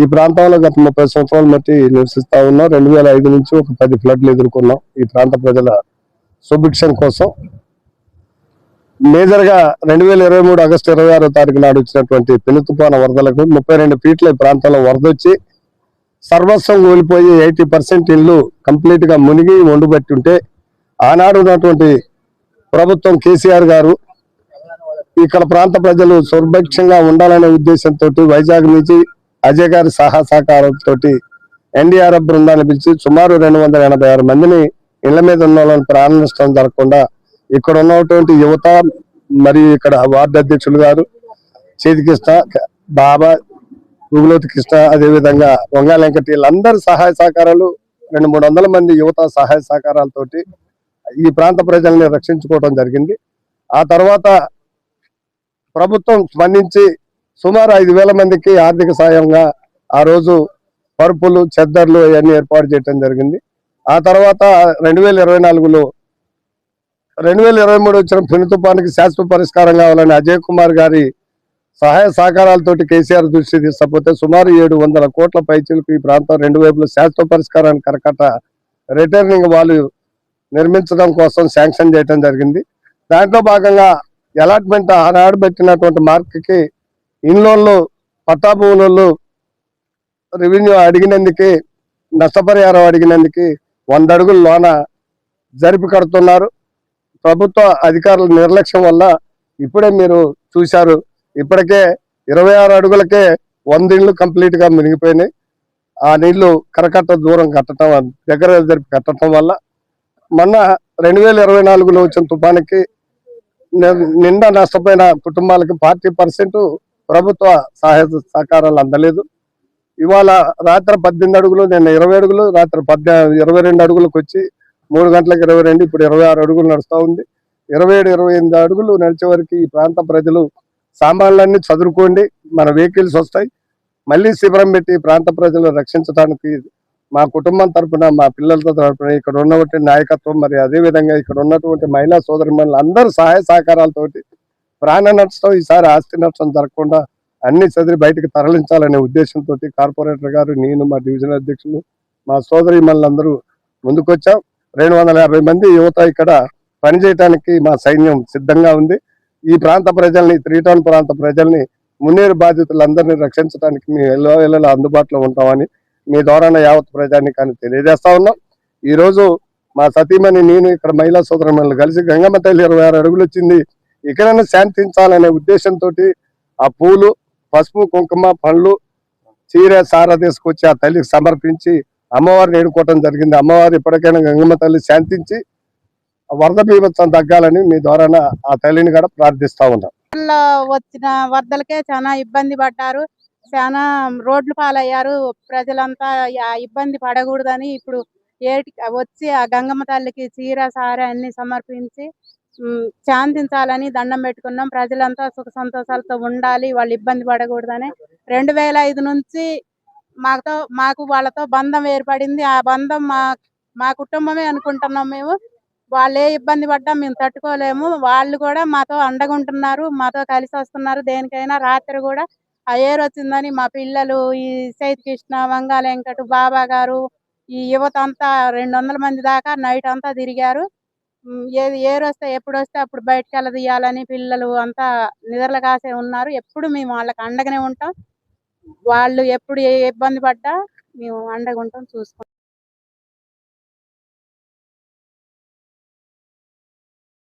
ఈ ప్రాంతంలో గత ముప్పై సంవత్సరాల మట్టి నివసిస్తా ఉన్నాం. రెండు వేల ఐదు నుంచి ఒక పది ఫ్లడ్లు ఎదుర్కొన్నాం ఈ ప్రాంత ప్రజల సుభిక్షం కోసం. మేజర్గా రెండు వేల ఇరవై మూడు ఆగస్టు ఇరవై ఆరో తారీఖు నాడు వచ్చినటువంటి పెను తుఫాను వరదలకు ముప్పై రెండు ఫీట్ల ప్రాంతంలో వరద వచ్చి సర్వస్వం కోల్పోయి ఎయిటీ పర్సెంట్ ఇళ్ళు కంప్లీట్గా మునిగి వండుబట్టి ఉంటే ఆనాడు ఉన్నటువంటి ప్రభుత్వం కేసీఆర్ గారు ఇక్కడ ప్రాంత ప్రజలు సురక్షంగా ఉండాలనే ఉద్దేశంతో వైజాగ్ నుంచి అజయ్ గారి సహా సహకారంతో ఎన్డీఆర్ఎఫ్ బృందాన్ని పిలిచి సుమారు రెండు వందల ఎనభై ఆరు మందిని ఇళ్ళ మీద ఉన్న వాళ్ళని ప్రాణ నష్టం జరగకుండా ఇక్కడ ఉన్నటువంటి యువత మరియు ఇక్కడ వార్డు అధ్యక్షులు గారు చేతి కృష్ణ బాబా గుగులోతి కృష్ణ అదేవిధంగా వంగాల వెంకటి వీళ్ళందరి సహాయ సహకారాలు రెండు మూడు వందల మంది యువత సహాయ సహకారాలతోటి ఈ ప్రాంత ప్రజల్ని రక్షించుకోవడం జరిగింది. ఆ తర్వాత ప్రభుత్వం స్పందించి సుమారు ఐదు వేల మందికి ఆర్థిక సాయంగా ఆ రోజు పరుపులు చెద్దర్లు అవన్నీ ఏర్పాటు చేయడం జరిగింది. ఆ తర్వాత రెండు వేల ఇరవై నాలుగులో రెండు వేల ఇరవై మూడు వచ్చిన పెను తుఫానికి శాశ్వత పరిష్కారం కావాలని అజయ్ కుమార్ గారి సహాయ సహకారాలతోటి కేసీఆర్ దృష్టి తీసుకపోతే సుమారు ఏడు వందల కోట్ల పైచీలకు ఈ ప్రాంతం రెండు వైపులు శాశ్వత పరిష్కారాన్ని కరకట్ట రిటర్నింగ్ వాళ్ళు నిర్మించడం కోసం శాంక్షన్ చేయడం జరిగింది. దాంట్లో భాగంగా అలాట్మెంట్ ఆనాడు పెట్టినటువంటి మార్క్కి ఇన్లోన్లు పట్టా భూములలో రెవెన్యూ అడిగినందుకే నష్టపరిహారం అడిగినందుకు వంద అడుగుల లోన జరిపి కడుతున్నారు. ప్రభుత్వ అధికారుల నిర్లక్ష్యం వల్ల ఇప్పుడే మీరు చూశారు ఇప్పటికే ఇరవై ఆరు అడుగులకే వంద ఇళ్ళు కంప్లీట్గా మునిగిపోయినాయి. ఆ నీళ్ళు కరకట్ట దూరం కట్టడం దగ్గర జరిపి కట్టడం వల్ల మొన్న రెండు వేల ఇరవై నాలుగులో వచ్చిన తుఫానికి నిండా నష్టపోయిన కుటుంబాలకి ఫార్టీ పర్సెంట్ ప్రభుత్వ సహాయ సహకారాలు అందలేదు. ఇవాళ రాత్రి పద్దెనిమిది అడుగులు నిన్న ఇరవై అడుగులు రాత్రి పద్దె ఇరవై రెండు అడుగులకు వచ్చి మూడు గంటలకు ఇరవై రెండు ఇప్పుడు ఇరవై ఆరు అడుగులు నడుస్తూ ఉంది. ఇరవై ఏడు ఇరవై ఎనిమిది అడుగులు నడిచే వరకు ఈ ప్రాంత ప్రజలు సామాన్లన్నీ చదువుకోండి మన వెహికల్స్ వస్తాయి. మళ్ళీ శిబిరం పెట్టి ఈ ప్రాంత ప్రజలు రక్షించడానికి మా కుటుంబం తరపున మా పిల్లలతో తరపున ఇక్కడ ఉన్నటువంటి నాయకత్వం మరి అదే విధంగా ఇక్కడ ఉన్నటువంటి మహిళా సోదరి అందరూ సహాయ సహకారాలతోటి ప్రాణ నష్టం ఈసారి ఆస్తి నష్టం జరగకుండా అన్ని చదివి బయటకు తరలించాలనే ఉద్దేశంతో కార్పొరేటర్ గారు నేను మా డివిజన్ అధ్యక్షులు మా సోదరి మనందరూ ముందుకొచ్చాం. రెండు వందల యాభై మంది యువత ఇక్కడ పనిచేయటానికి మా సైన్యం సిద్ధంగా ఉంది. ఈ ప్రాంత ప్రజల్ని త్రీటౌన్ ప్రాంత ప్రజల్ని మున్నేరు బాధితులందరినీ రక్షించడానికి మేము ఎల్లో అందుబాటులో ఉంటామని మీ ద్వారా యావత్ ప్రజాన్ని కానీ తెలియజేస్తా ఉన్నాం. ఈరోజు మా సతీమణి నేను ఇక్కడ మహిళా సోదరులు కలిసి గంగమ్మ తల్లి ఇరవై ఆరు అడుగులు వచ్చింది ఇక్కడైనా శాంతించాలనే ఉద్దేశంతో ఆ పూలు పసుపు కుంకుమ పండ్లు చీర సార తీసుకొచ్చి ఆ తల్లికి సమర్పించి అమ్మవారిని ఏడుకోవటం జరిగింది. అమ్మవారు ఇప్పటికైనా గంగమ్మ తల్లి శాంతించి వరద బీభత్సం తగ్గాలని మీ ద్వారా ఆ తల్లిని కూడా ప్రార్థిస్తా ఉన్నాం. వచ్చిన వరదలకే చాలా ఇబ్బంది పడ్డారు. చాలా రోడ్లు పాలయ్యారు. ప్రజలంతా ఇబ్బంది పడకూడదని ఇప్పుడు ఏటి వచ్చి ఆ గంగమ్మ తల్లికి చీర సార అన్ని సమర్పించి శాంతించాలని దండం పెట్టుకున్నాం. ప్రజలంతా సుఖ సంతోషాలతో ఉండాలి. వాళ్ళు ఇబ్బంది పడకూడదని. రెండు వేల ఐదు నుంచి మాతో మాకు వాళ్ళతో బంధం ఏర్పడింది. ఆ బంధం మా మా కుటుంబమే అనుకుంటున్నాం మేము. వాళ్ళు ఏ ఇబ్బంది పడ్డా మేము తట్టుకోలేము. వాళ్ళు కూడా మాతో అండగుంటున్నారు. మాతో కలిసి వస్తున్నారు. దేనికైనా రాత్రి కూడా ఆ ఏరు వచ్చిందని మా పిల్లలు ఈ సైత్ కృష్ణ వంగాల వెంకట బాబా గారు ఈ యువత అంతా రెండు వందల మంది దాకా నైట్ అంతా తిరిగారు. ఏది ఏరు వస్తే ఎప్పుడు వస్తే అప్పుడు బయటకు వెళ్ళదీయాలని పిల్లలు అంతా నిద్రలు కాసే ఉన్నారు. ఎప్పుడు మేము వాళ్ళకి అండగానే ఉంటాం. వాళ్ళు ఎప్పుడు ఏ ఇబ్బంది పడ్డా మేము అండగా ఉంటాం చూసుకుంటాం.